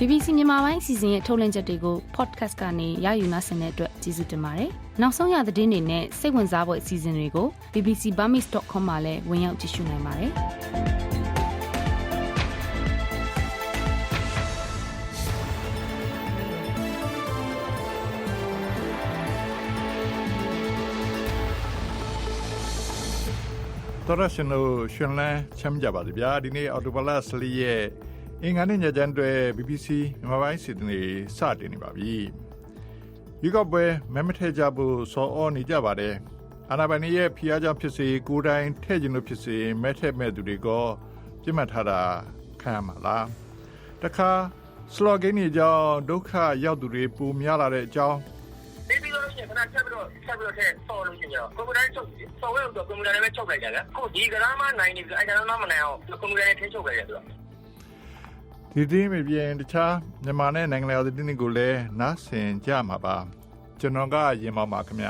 BBC မြန်မာပိုင်းအစီအစဉ်ရဲ့ထုတ်လွှင့်ချက်တွေကို podcast ကနေရယူနိုင်တဲ့အတွက်ကျေးဇူးတင်ပါတယ်။နောက်ဆုံးရသတင်းတွေနဲ့စိတ်ဝင်စားဖွယ်အစီအစဉ်တွေကို bbcburmese.com မှာလည်းဝင်ရောက်ကြည့်ရှုနိုင်ပါတယ်။တော်ရရှင်တို့ရှင်လန်းချမ်းကြပါစေဗျာဒီနေ့အော်တိုဘလာစလီရဲ့ အင်္ဂါနေ့ညချမ်းတွေ BBC မြန်မာပိုင်းစီစဉ်နေစတင်နေပါပြီဒီကပွဲမမထဲကြဖို့စောအောနေကြပါတယ်အာနာဘန်ရဲ့ဖီးအားကြောင့်ဖြစ်စေကိုယ်တိုင်ထဲ့ခြင်းလို့ဖြစ်စေမဲထက်မဲ့သူတွေကပြစ်မှတ်ထားတာခံရမှာလားတခါစလော့ဂိန်းတွေကြောင့်ဒုက္ခရောက်သူတွေပိုများလာတဲ့အကြောင်းပြီးပြီးတော့ရှင်ခဏချက်ပြီးတော့ချက်ပြီးတော့ထဲဆော်လို့ရှိရင်တော့ကွန်ပျူတာနဲ့ချုပ်ပြီးဆော်ဝဲတော့ကွန်ပျူတာနဲ့ပဲချုပ်လိုက်ကြတယ်ခုဒီကရမ်းမနိုင်နေပြီအဲကရမ်းမမနိုင်အောင်ကွန်ပျူတာနဲ့ထင်းချုပ်လိုက်ရတယ်သူက ဒီတင်းမပြင်တခြားမြန်မာနဲ့နိုင်ငံတော်သတင်းတွေကိုလည်းနားဆင်ကြမှာပါကျွန်တော်ကရင်မောပါခင်ဗျ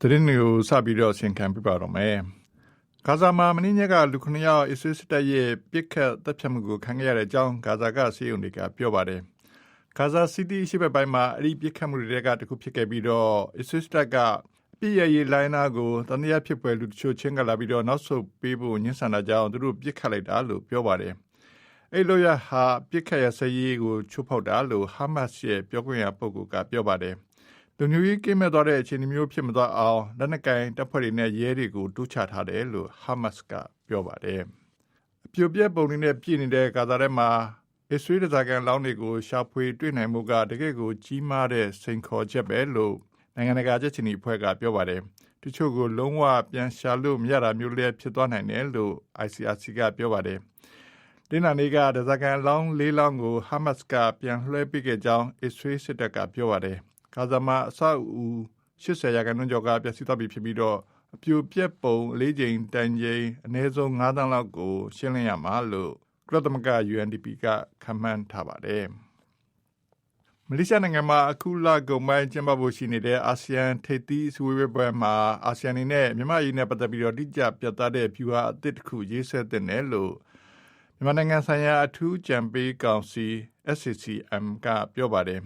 သတင်းတွေကိုစပြီးတော့ဆင်ခံပြပါတော့မယ်ဂါဇာမှာမင်းညက်ကလူ9ယောက်အစ္စရေးစစ်တပ်ရဲ့ပြစ်ခတ်တပ်ဖြတ်မှုကိုခံခဲ့ရတဲ့အကြောင်းဂါဇာကစီးုံတွေကပြောပါတယ် ဂါဇာစီးတီးရှိဘက်ပိုင်းမှာအဲ့ဒီပြစ်ခတ်မှုတွေကတခုဖြစ်ခဲ့ပြီးတော့အစ္စရေးတပ်ကပြည့်ရည်လိုင်းနာကိုတန်တရားဖြစ်ပွဲလူတချို့ချင်းကလာပြီးတော့နောက်ဆုတ်ပေးဖို့ညှဉ်းဆန်တာကြောင့်သူတို့ပြစ်ခတ်လိုက်တာလို့ပြောပါတယ်အဲ့လိုရဟာပြစ်ခတ်ရစရေးကိုချိုးဖောက်တာလို့ဟာမတ်ရဲ့ပြောခွင့်ရပုဂ္ဂိုလ်ကပြောပါတယ်လူမျိုးရေးကိမဲ့သွားတဲ့အခြေအနေမျိုးဖြစ်မသွားအောင်လက်နက်ကင်တပ်ဖွဲ့တွေနဲ့ရဲတွေကိုတူးချထားတယ်လို့ဟာမတ်ကပြောပါတယ်အပြိုပြက်ပုံတွေနဲ့ပြည်နေတဲ့ဂါဇာထဲမှာ အစ္စရေးဒဇာကန်လောင်းတွေကိုရှာဖွေတွေ့နိုင်မှုကတကယ့်ကိုကြီးမားတဲ့စိန်ခေါ်ချက်ပဲလို့နိုင်ငံတကာချက်ချင်းအဖွဲ့ကပြောပါတယ်တချို့ကိုလုံးဝပြန်ရှာလို့မရတာမျိုးလည်းဖြစ်သွားနိုင်တယ်လို့ ICRC ကပြောပါတယ်ဒင်းနာနေကဒဇာကန်လောင်းလေးလောင်းကိုဟာမတ်ကပြန်လွှဲပေးခဲ့ကြောင်းအစ္စရေးစစ်တပ်ကပြောပါတယ်ဂါဇာမှာအဆောက်အဦ80ရာခိုင်နှုန်းကျော်ကပျက်စီးသွားပြီဖြစ်ပြီးတော့အပြိုပြက်ပုံ၄ချိန်တန်ချိန်အနည်းဆုံး9တန်းလောက်ကိုရှင်းလင်းရမှာလို့ ကုလသမဂ္ဂ UNDP ကခန့်မှန်းထားပါတယ်။မလေးရှားနိုင်ငံမှာအခုလကုန်ပိုင်းကျင်းပဖို့ရှိနေတဲ့အာဆီယံထိပ်သီးဆွေးနွေးပွဲမှာအာဆီယံအနေနဲ့မြန်မာရင်းနဲ့ပတ်သက်ပြီးတော့တိကျပြတ်သားတဲ့ view ဟာအသစ်တစ်ခုရေးဆွဲတဲ့နယ်လို့မြန်မာနိုင်ငံဆိုင်ရာအထူးကြံပေးကောင်စီ SCCM ကပြောပါတယ်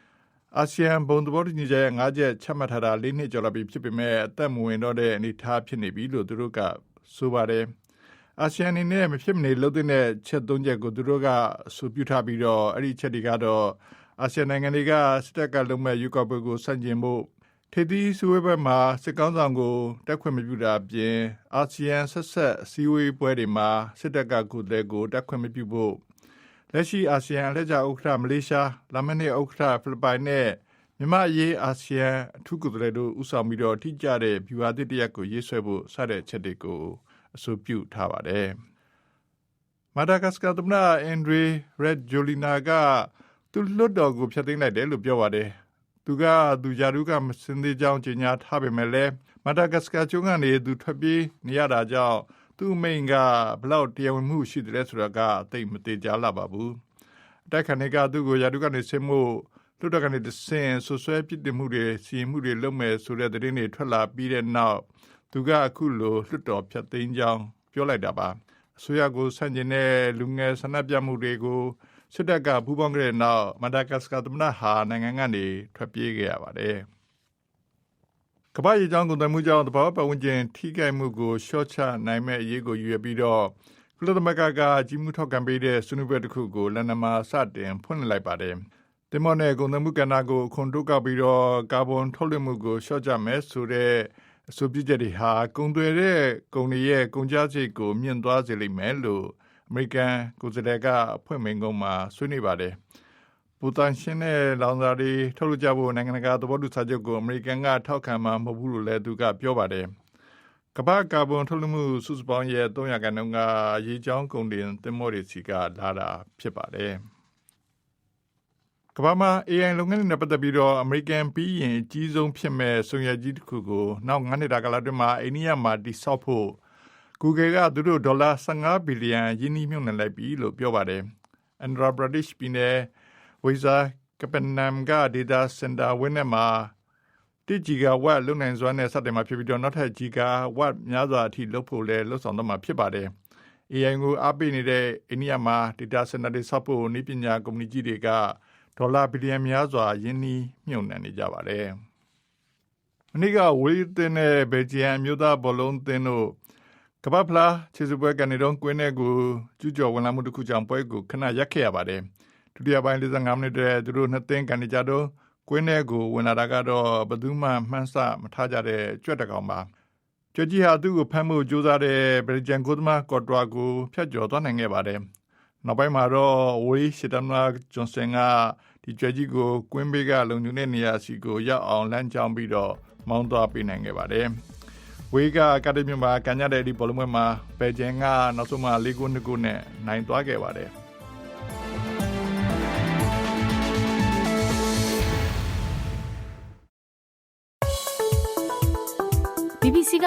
။အာဆီယံဘုံသဘောတူညီချက်၅ချက်ချမှတ်ထားတာ၄နှစ်ကျော်လာပြီဖြစ်ပေမဲ့အသက်မဝင်တော့တဲ့အနေအထားဖြစ်နေပြီလို့သူတို့ကဆိုပါတယ်။ အာဆီယံအနေနဲ့မဖြစ်မနေလှုပ်တဲ့ချက်၃ချက်ကိုသူတို့ကအဆိုပြုထားပြီးတော့အဲ့ဒီချက်တွေကတော့အာဆီယံနိုင်ငံတွေကစစ်တပ်ကလုံးမဲ့ယူကပွဲကိုစန့်ကျင်ဖို့ထေသီဆွေးပွဲမှာစစ်ကောင်းဆောင်ကိုတက်ခွင့်မပြုတာအပြင်အာဆီယံဆက်ဆက်စည်းဝေးပွဲတွေမှာစစ်တပ်ကကိုယ်တဲ့ကိုတက်ခွင့်မပြုဖို့လက်ရှိအာဆီယံလက်ကျဥက္ကဋ္ဌမလေးရှားလာမနေ့ဥက္ကဋ္ဌဖိလစ်ပိုင်နဲ့မြန်မာရေးအာဆီယံအထူးကိုယ်စားလှယ်တို့ဦးဆောင်ပြီးတော့ထိကြတဲ့ဗျူဟာသစ်တရက်ကိုရေးဆွဲဖို့စတဲ့ချက်တွေကို အဆိုပြုထားပါတယ်။မာဒါဂတ်စကာသမ္မတအန်ဒရီရက်ဂျိုလီနာကသူလွတ်တော်ကိုဖျက်သိမ်းလိုက်တယ်လို့ပြောပါတယ်။သူကသူဂျာဒူးကမစင်သေးကြောင်းကြေညာထားပေမဲ့လည်းမာဒါဂတ်စကာကျွန်းကနေသူထွက်ပြေးနေရတာကြောင့်သူ့မိန်ကဘလောက်တရားဝင်မှုရှိတယ်ဆိုတာကသိမသေးကြလာပါဘူး။တိုက်ခဏကသူ့ကိုဂျာဒူးကနေဆင်းမှုလွတ်တော်ကနေတဆင်ဆွဆွဲပြစ်တင်မှုတွေစီရင်မှုတွေလုပ်မယ်ဆိုတဲ့သတင်းတွေထွက်လာပြီးတဲ့နောက် သူကအခုလိုလွတ်တော်ဖြတ်သိမ်းကြောင်းပြောလိုက်တာပါအစိုးရကိုဆန့်ကျင်တဲ့လူငယ်ဆန္ဒပြမှုတွေကိုစစ်တပ်ကပူးပေါင်းခဲ့တဲ့နောက်မဒါဂတ်စကာသမ္မတဟာနိုင်ငံကနေထွက်ပြေးခဲ့ရပါတယ်ကမ္ဘာရေးကြောင်းကုန်သွယ်မှုကြောင့်တဘာပတ်ဝန်းကျင်ထိခိုက်မှုကိုရှော့ချနိုင်မဲ့အရေးကိုယူရပြီးတော့ကုလသမဂ္ဂကကြီးမှုထောက်ခံပေးတဲ့ဆွေးနွေးပွဲတစ်ခုကိုလန်ဒန်မှာစတင်ဖွင့်လှစ်လိုက်ပါတယ်တင်မောနဲ့ကုန်သွယ်မှုကဏ္ဍကိုခွန်တုတ်ကပြီးတော့ကာဗွန်ထုတ်လွှင့်မှုကိုရှော့ချမယ်ဆိုတဲ့ အဆိုပြုချက်တွေဟာကုန်သွယ်တဲ့ကုန်တွေရဲ့ကုန်ကျစရိတ်ကိုမြင့်သွားစေလိမ့်မယ်လို့အမေရိကန်ကိုယ်စားလှယ်ကဖွင့်မိန်ကုန်းမှာဆွေးနွေးပါတယ်။ဘူတန်ရှင်းတဲ့လောင်စာတွေထုတ်လုပ်ကြဖို့နိုင်ငံတကာသဘောတူစာချုပ်ကိုအမေရိကန်ကထောက်ခံမှာမဟုတ်ဘူးလို့လည်းသူကပြောပါတယ်။ကမ္ဘာကာဗွန်ထုတ်လွှင့်မှုစုစုပေါင်းရဲ့300ခန့်ကရေချောင်းကုန်တင်သင်္ဘောတွေစီကလာတာဖြစ်ပါတယ်။ ကမ္ဘာမှာ AI လုပ်ငန်းတွေနဲ့ပတ်သက်ပြီးတော့အမေရိကန်ပြီးရင်အကြီးဆုံးဖြစ်မဲ့ဆွန်ရကြီးတစ်ခုကိုနောက်9နှစ်တာကာလအတွင်းမှာအိန္ဒိယမှာတိစောက်ဖို့ Google ကသူတို့ဒေါ်လာ15ဘီလီယံယင်းနှိမ့်မြှုပ်နှံလိုက်ပြီလို့ပြောပါတယ်။ Andhra Pradesh ပြည်နယ်ဝိဇာကပန်နမ်ကဒေတာစင်တာဝင်းနဲ့မှာ1ဂျီဂါဝတ်လုံနိုင်စွမ်းနဲ့စတင်မှာဖြစ်ပြီးတော့နောက်ထပ်ဂျီဂါဝတ်များစွာအထိလုပ်ဖို့လဲလှုပ်ဆောင်တော့မှာဖြစ်ပါတယ်။ AI ကိုအားပေးနေတဲ့အိန္ဒိယမှာ data center တွေဆောက်ဖို့နည်းပညာကုမ္ပဏီကြီးတွေက ဒေါ်လာဘီလီယံများစွာယင်းနှီးမြှုပ်နှံနေကြပါတယ်။မနေ့ကဝေးတင်တဲ့ဘယ်ဂျီယံမြို့သားဘောလုံးသင်းတို့ကပ္ပဖလားခြေစပွဲကနေတော့ကွင်းထဲကိုကျူးကျော်ဝင်လာမှုတစ်ခုကြောင့်ပွဲကိုခဏရက်ခဲ့ရပါတယ်။ဒုတိယပိုင်း45မိနစ်တည်းသူတို့နှစ်သင်းကန်နေကြတော့ကွင်းထဲကိုဝင်လာတာကတော့ဘယ်သူမှမှန်းဆမထားကြတဲ့ကြွက်တကောင်ပါ။ကြွက်ကြီးဟာသူ့ကိုဖမ်းမှုကြိုးစားတဲ့ဘယ်ဂျန်ကိုသမားကော့တွာကိုဖျက်ကျော်သွားနိုင်ခဲ့ပါတယ်။ နောက်ပိုင်းမှာတော့ဝေးရှီတမ်နာဂျွန်ဆန်ကဒီကြွက်ကြီးကိုကွင်းဘေးကလုံခြုံတဲ့နေရာစီကိုရောက်အောင်လမ်းကြောင်းပြီးတော့မောင်းသွားပေးနိုင်ခဲ့ပါတယ်။ဝေးကအကယ်ဒမီမှာကန်ရတဲ့ဒီဘောလုံးပွဲမှာဘယ်ဂျန်ကနောက်ဆုံးမှ၄ဂိုး၂ဂိုးနဲ့နိုင်သွားခဲ့ပါတယ်။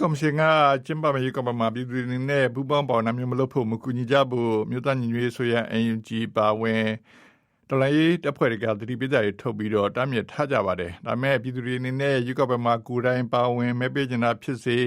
စစ်ကောင်စီကကျင်းပမယ့်ရေကမ္ဘာမှာပြည်သူတွေနဲ့ပူးပေါင်းပါဝင်မှုမလုပ်ဖို့မကူညီကြဖို့မြို့သားညီညွတ်ရေးဆိုရ NUG ပါဝင်တော်လိုင်းတပ်ဖွဲ့တွေကသတိပေးကြရထုတ်ပြီးတော့တားမြစ်ထားကြပါတယ်။ဒါပေမဲ့ပြည်သူတွေအနေနဲ့ရေကမ္ဘာမှာကိုယ်တိုင်ပါဝင်မဲပေးကြတာဖြစ်စေ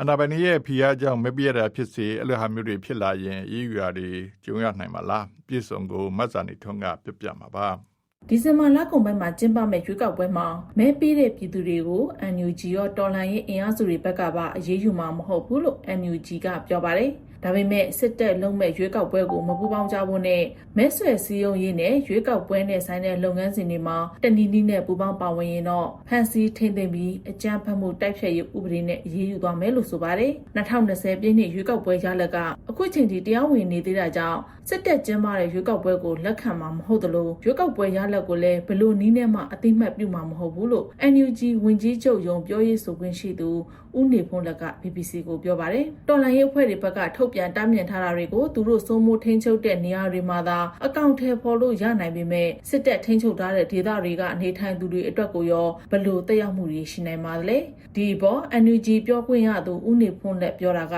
အနာဘနီရဲ့ဖိအားကြောင့်မဲပေးရတာဖြစ်စေအဲ့လိုဟာမျိုးတွေဖြစ်လာရင်အေးယူရာတွေကျုံရနိုင်မှာလားပြည့်စုံကိုမတ်စာနေထွန်းကပြပြမှာပါ။ ဒီဇင်ဘာလကုန်ပိုင်းမှာကျင်းပမဲ့ရွေးကောက်ပွဲမှာမဲပေးတဲ့ပြည်သူတွေကို NUG ရောတော်လှန်ရေးအင်အားစုတွေဘက်ကပါအရေးယူမှာမဟုတ်ဘူးလို့ NUG ကပြောပါတယ်။ ဒါပေမဲ့စစ်တပ်လုံးမဲ့ရွေးကောက်ပွဲကိုမပူပေါင်းကြဖို့နဲ့မဲဆွယ်စည်းရုံးရေးနဲ့ရွေးကောက်ပွဲနဲ့ဆိုင်တဲ့လုပ်ငန်းစဉ်တွေမှာတနည်းနည်းနဲ့ပူပေါင်းပါဝင်ရင်တော့ဖန်စီထိမ့်သိမ့်ပြီးအကြမ်းဖက်မှုတိုက်ဖျက်ရေးဥပဒေနဲ့အရေးယူသွားမယ်လို့ဆိုပါတယ်။2020ပြည့်နှစ်ရွေးကောက်ပွဲရလဒ်ကအခုချိန်ထိတရားဝင်နေသေးတာကြောင့်စစ်တပ်ကျင်းပတဲ့ရွေးကောက်ပွဲကိုလက်ခံမှာမဟုတ်သလိုရွေးကောက်ပွဲရလဒ်ကိုလည်းဘလို့နီးနဲ့မှအသိမှတ်ပြုမှာမဟုတ်ဘူးလို့ NUG ဝင်ကြီးချုပ်ယုံပြောရေးဆိုခွင့်ရှိသူဦးနေဖုံးလက်က BBC ကိုပြောပါတယ်။တော်လိုင်းရေးအဖွဲ့တွေဘက်ကထုတ်ပြန်တားမြစ်ထားတာတွေကိုသူတို့စိုးမိုးထိန်းချုပ်တဲ့နေရာတွေမှာသာအကောင့်ထဲပေါ်လို့ရနိုင်ပေမဲ့စစ်တပ်ထိန်းချုပ်ထားတဲ့ဒေသတွေကအနေထိုင်သူတွေအတွက်ကိုရောဘလို့တက်ရောက်မှုတွေရှိနိုင်ပါသလဲ။ဒီဘော NUG ပြောခွင့်ရသူဦးနေဖုံးလက်ပြောတာက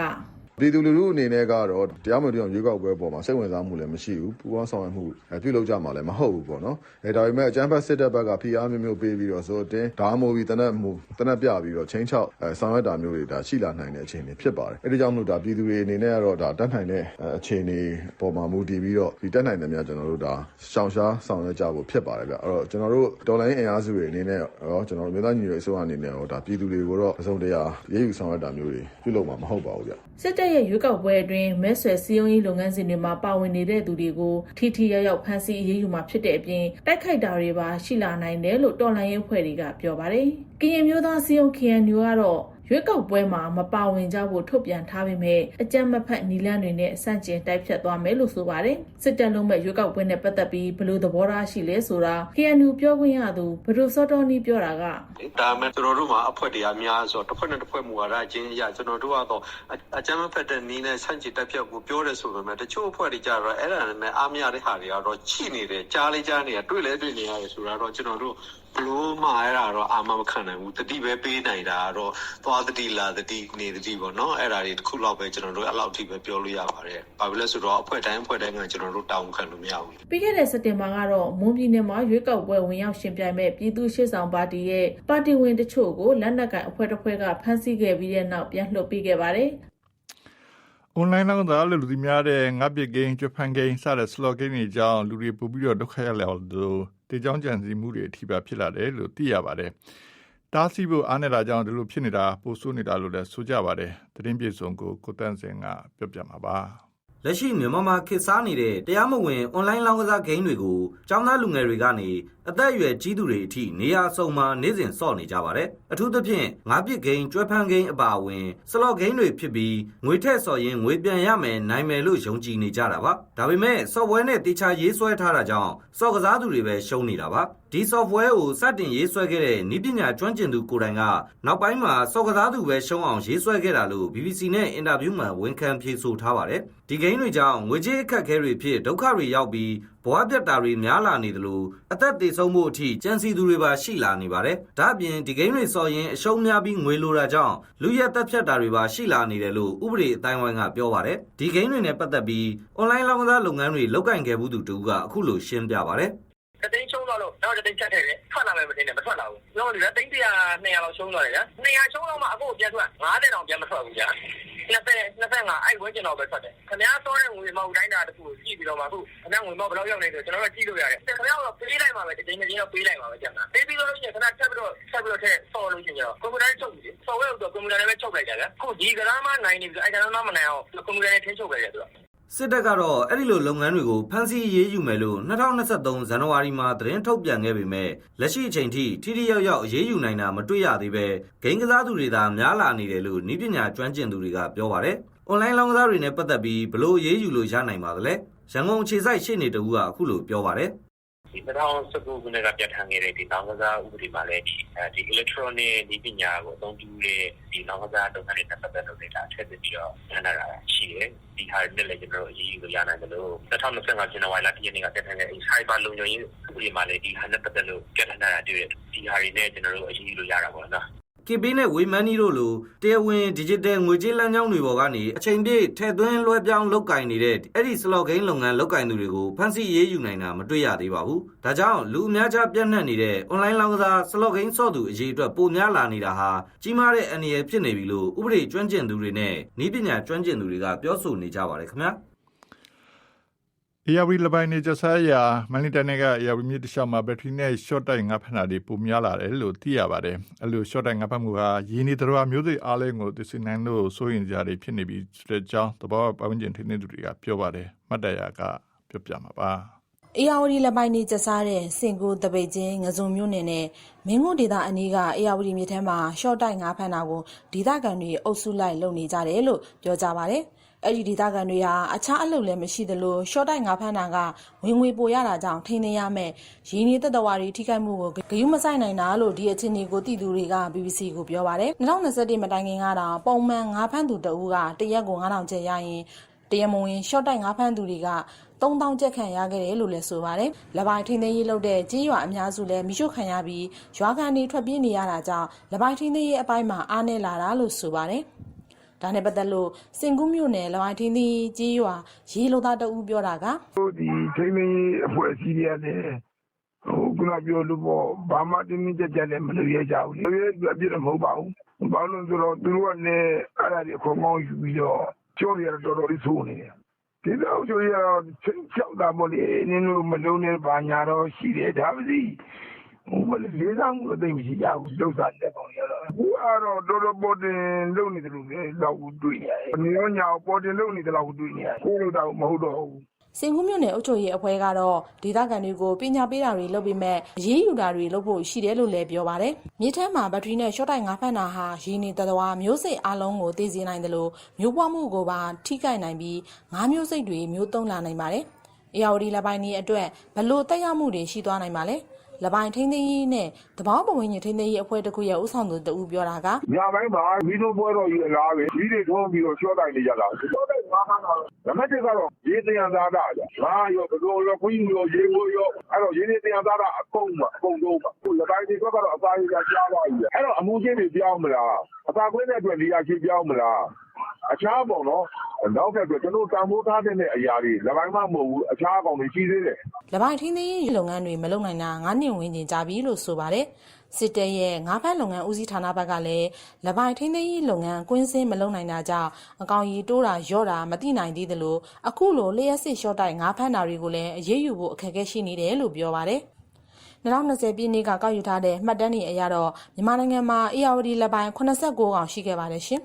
ပြည်သူလူထုအနေနဲ့ကတော့တရားမဝင်တရားရွေးကောက်ပွဲပေါ်မှာစိတ်ဝင်စားမှုလည်းမရှိဘူးပူပေါင်းဆောင်ရွက်မှုပြုလုပ်ကြမှာလည်းမဟုတ်ဘူးပေါ့နော်အဲဒါပေမဲ့အကြမ်းဖက်စစ်တပ်ဘက်ကဖိအားမျိုးမျိုးပေးပြီးတော့ဆိုတင်းဓာမိုးပြီးတနက်မူတနက်ပြပြီးတော့ချင်းချောက်ဆောင်ရွက်တာမျိုးတွေဒါရှိလာနိုင်တဲ့အခြေအနေဖြစ်ပါတယ်အဲဒါကြောင့်မလို့ဒါပြည်သူတွေအနေနဲ့ကတော့ဒါတတ်နိုင်တဲ့အခြေအနေပေါ်မှာမူတည်ပြီးတော့ဒီတက်နိုင်တဲ့များကျွန်တော်တို့ဒါရှောင်ရှားဆောင်ရွက်ကြဖို့ဖြစ်ပါတယ်ဗျအဲ့တော့ကျွန်တော်တို့ဒေါ်လာရင်းအင်အားစုတွေအနေနဲ့ရောကျွန်တော်တို့မြို့သားညီညွတ်ရေးအစိုးရအနေနဲ့ရောဒါပြည်သူတွေကိုတော့အစုံတရာရေးယူဆောင်ရွက်တာမျိုးတွေပြုလုပ်မှာမဟုတ်ပါဘူးဗျစစ်တပ်ရဲ့ရွေးကောက်ပွဲအတွင်းမဲဆွယ်စည်းရုံးရေးလုပ်ငန်းစဉ်တွေမှာပါဝင်နေတဲ့သူတွေကိုထိထိရောက်ရောက်ဖမ်းဆီးအရေးယူမှာဖြစ်တဲ့အပြင်တိုက်ခိုက်တာတွေပါရှိလာနိုင်တယ်လို့တော်လှန်ရေးအဖွဲ့တွေကပြောပါတယ်။ကရင်မျိုးသားစည်းရုံး KNU ကတော့ရွေးကောက်ပွဲမှာမပါဝင်ကြဖို့ထုတ်ပြန်ထားပေမဲ့အကြမ်းမဖက်နီလန်းတွေနဲ့အဆန့်ကျင်တိုက်ဖြတ်သွားမယ်လို့ဆိုပါတယ်။ စစ်တပ်လုံးမဲ့ရွေးကောက်ပွဲနဲ့ပတ်သက်ပြီးဘယ်လိုသဘောထားရှိလဲဆိုတာ KNU ပြောခွင့်ရသူဘဒိုစောတော်နီပြောတာကဒါမှကျွန်တော်တို့မှာအဖွဲ့တွေအများဆိုတစ်ဖွဲ့နဲ့တစ်ဖွဲ့မူဝါဒအချင်းအရာကျွန်တော်တို့ကတော့အကြမ်းမဖက်တဲ့နီးနဲ့ဆန့်ကျင်တက်ဖြတ်ကိုပြောတယ်ဆိုပေမဲ့တချို့အဖွဲ့တွေကြတော့အဲ့ဒါနဲ့အားမရတဲ့ဟာတွေကတော့ချိနေတယ်ကြားလေးကြားနေရတွေ့လဲတွေ့နေရတယ်ဆိုတာတော့ကျွန်တော်တို့ဘလို့မှအဲ့ဒါတော့အာမမခံနိုင်ဘူးတတိပဲပေးနိုင်တာကတော့သွားတတိလာတတိနေတတိပေါ့နော်အဲ့ဒါတွေတစ်ခုလောက်ပဲကျွန်တော်တို့အဲ့လောက်ထိပဲပြောလို့ရပါတယ်ဘာဖြစ်လဲဆိုတော့အဖွဲ့တိုင်းအဖွဲ့တိုင်းကကျွန်တော်တို့တောင်းခံလို့မရဘူးပြီးခဲ့တဲ့စက်တင်ဘာကတော့မွန်ပြည်နယ်မှာရွေးကောက်ပွဲဝင်ရောက်ရှင်ပြိုင်မဲ့ပြည်သူ့ရှေ့ဆောင်ပါတီရဲ့ပါတီဝင်တချို့ကိုလက်နက်ကင်အဖွဲ့တစ်ဖွဲ့ကဖမ်းဆီးခဲ့ပြီးတဲ့နောက်ပြန်လွှတ်ပေးခဲ့ပါတယ် online လောက်သာလူလူများတဲ့ငါပစ်ဂိမ်းဂျပန်ဂိမ်းစတဲ့ slot game တွေကြောင့်လူတွေပို့ပြီးတော့ဒုက္ခရလဲလို့တေချောင်းကြံစည်မှုတွေအထိပါဖြစ်လာတယ်လို့သိရပါတယ်။တားဆီးဖို့အားနေတာကြောင့်ဒီလိုဖြစ်နေတာပိုဆိုးနေတာလို့လည်းဆိုကြပါတယ်။သတင်းပြေဆုံးကိုကိုတန်းစင်ကပြောပြမှာပါ။ လက်ရှိမြန်မာမှာခေတ်စားနေတဲ့တရားမဝင်အွန်လိုင်းလောင်းကစားဂိမ်းတွေကိုចောင်းသားလူငယ်တွေကနေအသက်အရွယ်ကြီးသူတွေအထိနေရာစုံမှာနေ့စဉ်စော့နေကြပါတယ်။အထူးသဖြင့်ငါးပစ်ဂိမ်း၊ကျွဲဖန်းဂိမ်းအပါအဝင်စလော့ဂိမ်းတွေဖြစ်ပြီးငွေထက်စော်ရင်ငွေပြန်ရမယ်နိုင်မယ်လို့ယုံကြည်နေကြတာပါ။ဒါပေမဲ့ software နဲ့တေချာရေးဆွဲထားတာကြောင့်စော့ကစားသူတွေပဲရှုံးနေတာပါ။ဒီ software ကိုစတင်ရေးဆွဲခဲ့တဲ့နည်းပညာကျွမ်းကျင်သူကိုယ်တိုင်ကနောက်ပိုင်းမှာစော့ကစားသူပဲရှုံးအောင်ရေးဆွဲခဲ့တာလို့ BBC နဲ့အင်တာဗျူးမှာဝန်ခံဖြေဆိုထားပါတယ်။ ဒီဂိမ်းတွေကြောင့်ငွေကြေးအခက်အခဲတွေဖြစ်ဒုက္ခတွေရောက်ပြီးဘဝပြတ်တာတွေများလာနေတယ်လို့အသက်သေဆုံးမှုအထိကြံစီသူတွေပါရှိလာနေပါတယ်။ဒါ့အပြင်ဒီဂိမ်းတွေစော်ရင်အရှုံးများပြီးငွေလိုတာကြောင့်လူရက်သက်ဖြတ်တာတွေပါရှိလာနေတယ်လို့ဥပဒေအတိုင်းဝိုင်းကပြောပါတယ်။ဒီဂိမ်းတွေနဲ့ပတ်သက်ပြီးအွန်လိုင်းလောင်းကစားလုပ်ငန်းတွေလုပ်ကင်ခဲ့မှုသူတူကအခုလိုရှင်းပြပါတယ်။တသိန်းရှုံးတော့လို့တော့တသိန်းချက်ထည့်တယ်ထွက်လာမယ်မတင်နဲ့မထွက်လာဘူးကျွန်တော်တို့ကသိန်း100 200လောက်ရှုံးသွားတယ်ဗျာ200ရှုံးတော့မှအခုပြန်ထွက်90တောင်ပြန်မထွက်ဘူးဗျာ 20 25အဲ့ဝန်းကျင်တော့ပဲထွက်တယ်ခင်ဗျားစောတဲ့ငွေမောက်တိုင်းတာတခုကိုကြည့်ပြီးတော့မှအခုခင်ဗျားငွေမောက်ဘယ်လောက်ရောက်နေဆိုကျွန်တော်တို့ကြည့်လို့ရတယ်ခင်ဗျားကတော့ပေးလိုက်ပါပဲတသိန်းတစ်သိန်းတော့ပေးလိုက်ပါပဲကျန်တာပေးပြီးတော့လို့ရှိရင်ခင်ဗျားထပ်ပြီးတော့ဆက်ပြီးတော့ထည့်ဆော်လို့ရှိရင်တော့ကွန်ပျူတာနဲ့ချုပ်ပြီဆော်ဝဲတော့ကွန်ပျူတာနဲ့ပဲချုပ်လိုက်ကြဗျာအခုဒီကစားမနိုင်နေပြီအဲ့ကစားမမနိုင်အောင်ကွန်ပျူတာနဲ့ထင်းချုပ်လိုက်ရတယ်သူက စစ်တပ်ကတော့အဲ့ဒီလိုလုပ်ငန်းတွေကိုဖမ်းဆီးရေးယူမယ်လို့2023ဇန်နဝါရီမှာသတင်းထုတ်ပြန်ခဲ့ပေမဲ့လက်ရှိအချိန်ထိထိထိရောက်ရောက်ရေးယူနိုင်တာမတွေ့ရသေးပဲဂိမ်းကစားသူတွေသာများလာနေတယ်လို့ဤပညာကျွမ်းကျင်သူတွေကပြောပါတယ်။ online လောင်းကစားတွေနဲ့ပတ်သက်ပြီးဘလို့ရေးယူလို့ရနိုင်ပါသလဲ။ရန်ကုန်ခြေစိုက်ရှေ့နေတူကအခုလိုပြောပါတယ်။ ဒီ2019ခုနှစ်ကပြဋ္ဌာန်းခဲ့တဲ့ဒီနောင်ကစားဥပဒေမှာလည်းဒီအဲဒီ electronic ဒီပညာကိုအသုံးပြုတဲ့ဒီနောင်ကစားလုပ်ငန်းတွေနဲ့ပတ်သက်လို့လည်းဒါထည့်သွင်းပြီးတော့ညှနာတာရှိတယ်။ဒီဟာတွေနဲ့လည်းကျွန်တော်တို့အရေးယူလို့ရနိုင်တယ်လို့2025ဇန်နဝါရီလ1ရက်နေ့ကပြဋ္ဌာန်းခဲ့တဲ့ cyber လုံခြုံရေးဥပဒေမှာလည်းဒီဟာနဲ့ပတ်သက်လို့ပြဋ္ဌာန်းတာတွေ့တယ်။ဒီဟာတွေနဲ့ကျွန်တော်တို့အရေးယူလို့ရတာပေါ့နော်။ KB နဲ့ Waymoney တို့လိုတရားဝင် digital ငွေကြေးလမ်းကြောင်းတွေပေါ်ကနေအချိန်ပြည့်ထည့်သွင်းလွှဲပြောင်းလုပ်ကင်နေတဲ့အဲ့ဒီ slot game လုပ်ငန်းလုပ်ကင်သူတွေကိုဖမ်းဆီးရေးယူနိုင်တာမတွေ့ရသေးပါဘူး။ဒါကြောင့်လူအများကြားပြန့်နှံ့နေတဲ့ online လောင်းကစား slot game ဆော့သူအရေးအတွက်ပိုများလာနေတာဟာကြီးမားတဲ့အန္တရာယ်ဖြစ်နေပြီလို့ဥပဒေကျွမ်းကျင်သူတွေနဲ့နည်းပညာကျွမ်းကျင်သူတွေကပြောဆိုနေကြပါတယ်ခင်ဗျာ။ ARV လပိုင်းနေကြဆရာမန်လီတန်က ARV မြစ်တခြားမှာဘက်ထရီနဲ့ short တိုက်ငါဖက်နာတွေပုံများလာတယ်လို့သိရပါတယ်။အဲ့လို short တိုက်ငါဖက်မှုဟာရင်းနေတော်မျိုးစိအားလုံးကိုသိစနိုင်လို့စိုးရင်ကြတွေဖြစ်နေပြီးတဲ့ကြောင်းသဘောပဝန်းကျင်ထိနေသူတွေကပြောပါတယ်။မှတ်တရကပြောပြမှာပါ။အေယာဝတီလက်ပိုင်းနေကျစားတဲ့စင်ကိုတပိတ်ချင်းငစုံမျိုးနယ်နဲ့မင်းကုဒေသအနီးကအေယာဝတီမြစ်ထဲမှာရှော့တိုက်ငါးဖမ်းတာကိုဒေသခံတွေအုပ်စုလိုက်လုပ်နေကြတယ်လို့ပြောကြပါဗျ။ အဲ့ဒီဒေသခံတွေဟာအခြားအလုပ်လည်းမရှိသလိုရှော့တိုက်ငါးဖမ်းတာကဝင်ငွေပိုရတာကြောင့်ထိန်းသိမ်းရမယ်ရင်းနေသက်တော်ဝါတွေထိခိုက်မှုကိုဂယုမဆိုင်နိုင်တာလို့ဒီအခြေအနေကိုသိသူတွေက BBC ကိုပြောပါတယ်2021မတိုင်ခင်ကတော့ပုံမှန်ငါးဖမ်းသူတအူးကတရက်ကို9000ကျပ်ရရင်တရမဝင်ရှော့တိုက်ငါးဖမ်းသူတွေက3000ကျပ်ခန့်ရခဲ့တယ်လို့လည်းဆိုပါတယ်။လပိုင်းထင်းသိမ်းရေးလုပ်တဲ့ကြေးရွာအများစုလည်းမိရှုခံရပြီးရွာကန်တွေထွက်ပြေးနေရတာကြောင့်လပိုင်းထင်းသိမ်းရေးအပိုင်းမှာအားနည်းလာတာလို့ဆိုပါတယ်။ ဒါနဲ့ပတ်သက်လို့စင်ကူးမြို့နယ်လပိုင်းထင်းသိမ်းကြေးရွာရေးလုံသားတအူးပြောတာကဒီထိန်းသိမ်းရေးအဖွဲ့အစည်းတွေရတယ်ဟိုခုနပြောလို့ပေါ့ဘာမှတင်းတင်းကြပ်ကြပ်လည်းမလုပ်ရကြဘူးလေ။လုပ်ရအပြစ်တော့မဟုတ်ပါဘူး။ဘာလို့လဲဆိုတော့သူတို့ကလည်းအဲ့ဒါတွေအခွန်ကောင်းယူပြီးတော့ကြောရတော်တော်လေးဆိုးနေတယ်။ဒီတော့ကျိုးရတော့ချောက်တာပေါ့လေနင်းတို့မလုံးနဲ့ဘာညာတော့ရှိတယ်ဒါပါစီ ဟိုမလေးစားမှုအသိမရှိကြဘူးဒုက္ခတက်ကောင်ရတော့အခုကတော့တော်တော်ပေါ်တင်လုပ်နေတယ်လို့လည်းတော့တွေ့ရတယ်။နေရောညာပေါ်တင်လုပ်နေတယ်လို့တွေ့နေရတယ်။ကိုလိုတော့မဟုတ်တော့ဘူးစင်ကူးမြို့နယ်အုပ်ချုပ်ရေးအဖွဲ့ကတော့ဒေသခံတွေကိုပညာပေးတာတွေလုပ်ပြီးမဲ့အရေးယူတာတွေလုပ်ဖို့ရှိတယ်လို့လည်းပြောပါတယ်။မြေထဲမှာဘက်ထရီနဲ့ရှော့တိုက်ငါးဖက်တာဟာရင်းနေတတော်မျိုးစိတ်အလုံးကိုသိစေနိုင်တယ်လို့မျိုးပွားမှုကိုပါထိခိုက်နိုင်ပြီးငါးမျိုးစိတ်တွေမျိုးသုံးလာနိုင်ပါတယ်။အေယာဝတီလက်ပိုင်းนี้အတွက်ဘလို့တက်ရောက်မှုတွေရှိသွားနိုင်ပါလဲ။ လပိုင်းထိန်းသိမ်းရေးနဲ့တဘောပဝင်းညထိန်းသိမ်းရေးအဖွဲ့တစ်ခုရဲ့ဥဆောင်သူတဦးပြောတာကညပိုင်းမှာမီးတို့ပွဲတော်ကြီးအလားပဲကြီးတွေထုံးပြီးတော့ရှော့တိုင်နေကြတာရှော့တိုင်ငါးခါတော့ဓမ္မတစ်ကတော့ရေးတရားသားတာကြငါရောဘလို့ရောခွင်းရောရေးကိုရောအဲ့တော့ရေးနေတရားသားတာအကုန်ပါအကုန်လုံးပါခုလက်တိုင်းတွေကတော့အသားရည်ကြားပါပြီအဲ့တော့အမှုချင်းတွေပြောင်းမလားအသာခွင်းတဲ့အတွက်နေရာချင်းပြောင်းမလားအခြားပေါ့နော် နောက်တဲ့အတွက်ကျွန်တော်တန်ဖိုးထားတဲ့အရာတွေလက်ပိုင်းမှမဟုတ်ဘူးအခြားအကောင်တွေရှိသေးတယ်လပိုင်းထင်းသိမ်းရေးလုပ်ငန်းတွေမလုပ်နိုင်တာ9နှစ်ဝန်းကျင်ကြာပြီလို့ဆိုပါတယ်စစ်တပ်ရဲ့ငါးဖက်လုပ်ငန်းဦးစီးဌာနဘက်ကလည်းလပိုင်းထင်းသိမ်းရေးလုပ်ငန်းကွင်းစင်းမလုပ်နိုင်တာကြောင့်အကောင်ကြီးတိုးတာရော့တာမသိနိုင်သေးသလိုအခုလိုလျှက်စစ်ရှော့တိုက်ငါးဖက်တာတွေကိုလည်းအရေးယူဖို့အခက်အခဲရှိနေတယ်လို့ပြောပါတယ်2020ပြည်နှစ်ကကောက်ယူထားတဲ့မှတ်တမ်းတွေအရတော့မြန်မာနိုင်ငံမှာ ARD လက်ပိုင်း89កောင်ရှိခဲ့ပါတယ်ရှင်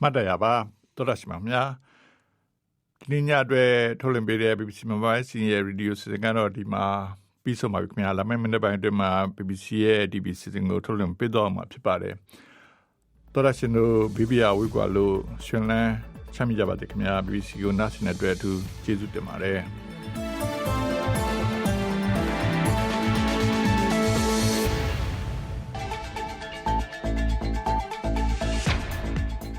မှတ်တရပါ တော်ရရှိပါများဒီနေ့ညအတွက်ထုတ်လွှင့်ပေးတဲ့ BBC Mobile စီရဲ့ Radio စီစဉ်ကတော့ဒီမှာပြီးဆုံးပါပြီခင်ဗျာလာမယ့်မိနစ်ပိုင်းအတွင်းမှာ BBC ရဲ့ DB စီစဉ်ကိုထုတ်လွှင့်ပေးတော့မှာဖြစ်ပါတယ်တော်ရရှင်တို့ BBA ဝေကွာလို့ရှင်လန်းချမ်းမြေ့ကြပါစေခင်ဗျာ BBC ကိုနားဆင်တဲ့အတွက်အထူးကျေးဇူးတင်ပါတယ်